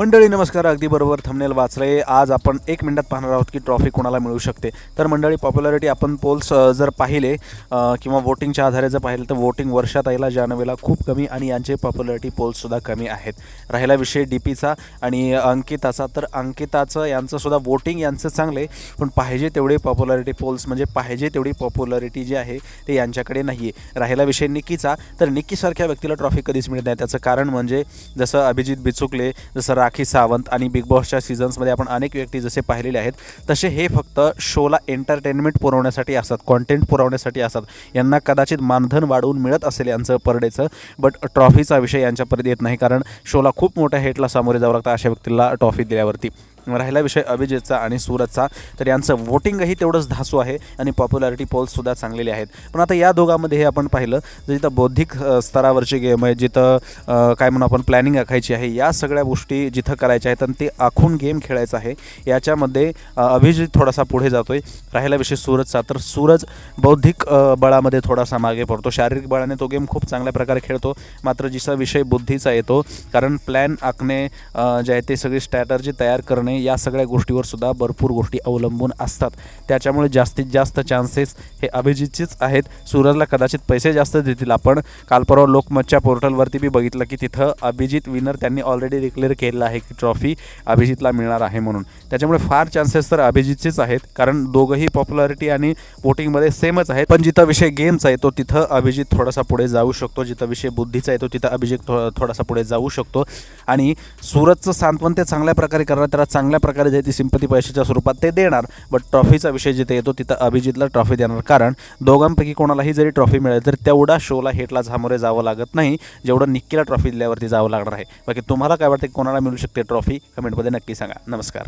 मंडळी नमस्कार. अगदी बरोबर थंबनेल वाचले आज आपण एक मिनिटात पाहणार आहोत की ट्रॉफी कोणाला मिळू शकते. तर मंडळी पॉप्युलॅरिटी आपण पोल्स जर पाहिले किंवा वोटिंगच्या आधारे जर पाहिलं तर वोटिंग वर्षात आईला जानवेला खूप कमी आणि यांचे पॉप्युलॅरिटी पोल्ससुद्धा कमी आहेत. राहिला विषय डी पीचा आणि अंकिताचा. तर अंकिताचं यांचंसुद्धा वोटिंग यांचं चांगले पण पाहिजे तेवढे पॉप्युलॅरिटी पोल्स म्हणजे पाहिजे तेवढी पॉप्युलॅरिटी जी आहे ते यांच्याकडे नाही आहे राहिला विषय निकीचा तर निकीसारख्या व्यक्तीला ट्रॉफी कधीच मिळत नाही. त्याचं कारण म्हणजे जसं अभिजित बिचुकले जसं राखी सावंत आणि बिग बॉसच्या सीझन्समध्ये आपण अनेक व्यक्ती जसे पाहिलेले आहेत तसे हे फक्त शोला एंटरटेनमेंट पुरवण्यासाठी असतात कॉन्टेंट पुरवण्यासाठी असतात. यांना कदाचित मानधन वाढवून मिळत असेल यांचं पर डेचं बट ट्रॉफीचा विषय यांच्यापर्यंत येत नाही कारण शोला खूप मोठ्या हेटला सामोरे जावं लागतं अशा व्यक्तीला ट्रॉफी दिल्यावरती. राहिला विषय अभिजितचा आणि सूरजचा. तर यांचं वोटिंगही तेवढंच धासू आहे आणि पॉप्युलॅरिटी पोल्ससुद्धा चांगलेले आहेत. पण आता या दोघांमध्ये हे आपण पाहिलं तर जिथं बौद्धिक स्तरावरची गेम आहे जिथं काय म्हणू आपण प्लॅनिंग आखायची आहे या सगळ्या गोष्टी जिथं करायच्या आहेत आणि ते आखून गेम खेळायचा आहे. याच्यामध्ये अभिजित थोडासा पुढे जातो आहे राहिला विषय सूरजचा. तर सूरज बौद्धिक बळामध्ये थोडासा मागे पडतो. शारीरिक बळाने तो गेम खूप चांगल्या प्रकारे खेळतो. मात्र जिचा विषय बुद्धीचा येतो. कारण प्लॅन आखणे जे आहे ते सगळी स्ट्रॅटर्जी तयार करणे या सगळ्या गोष्टीवर सुद्धा भरपूर गोष्टी अवलंबून असतात. त्याच्यामुळे जास्तीत जास्त चान्सेस हे अभिजितचेच आहेत. सूरजला कदाचित पैसे जास्त देतील आपण. काल परवा लोकमतच्या पोर्टलवरती बी बघितलं की तिथं अभिजित विनर त्यांनी ऑलरेडी डिक्लेअर केलेलं आहे की ट्रॉफी अभिजितला मिळणार आहे म्हणून. त्याच्यामुळे फार चान्सेस तर अभिजितचेच आहेत. कारण दोघंही पॉप्युलॅरिटी आणि वोटिंगमध्ये सेमच आहेत. पण जिथं विषय गेमचा तो तिथं अभिजित थोडासा पुढे जाऊ शकतो. जिथं विषय बुद्धीचा आहे तो तिथं अभिजित थो थोडासा पुढे जाऊ शकतो. आणि सूरजचं सांत्वन ते चांगल्या प्रकारे करणार त्याला चांगल्या प्रकारे जे ती सिंपती पैशाच्या स्वरूपात ते देणार. बट ट्रॉफीचा विषय जिथे येतो तिथं अभिजितला ट्रॉफी देणार. कारण दोघांपैकी कोणालाही जरी ट्रॉफी मिळेल तर तेवढा शोला हेटला सामोरे जावं लागत नाही. जेवढं निक्कीला ट्रॉफी दिल्यावरती जावं लागणार आहे. बाकी तुम्हाला काय वाटतं की कोणाला मिळू शकते ट्रॉफी कमेंटमध्ये नक्की सांगा. नमस्कार.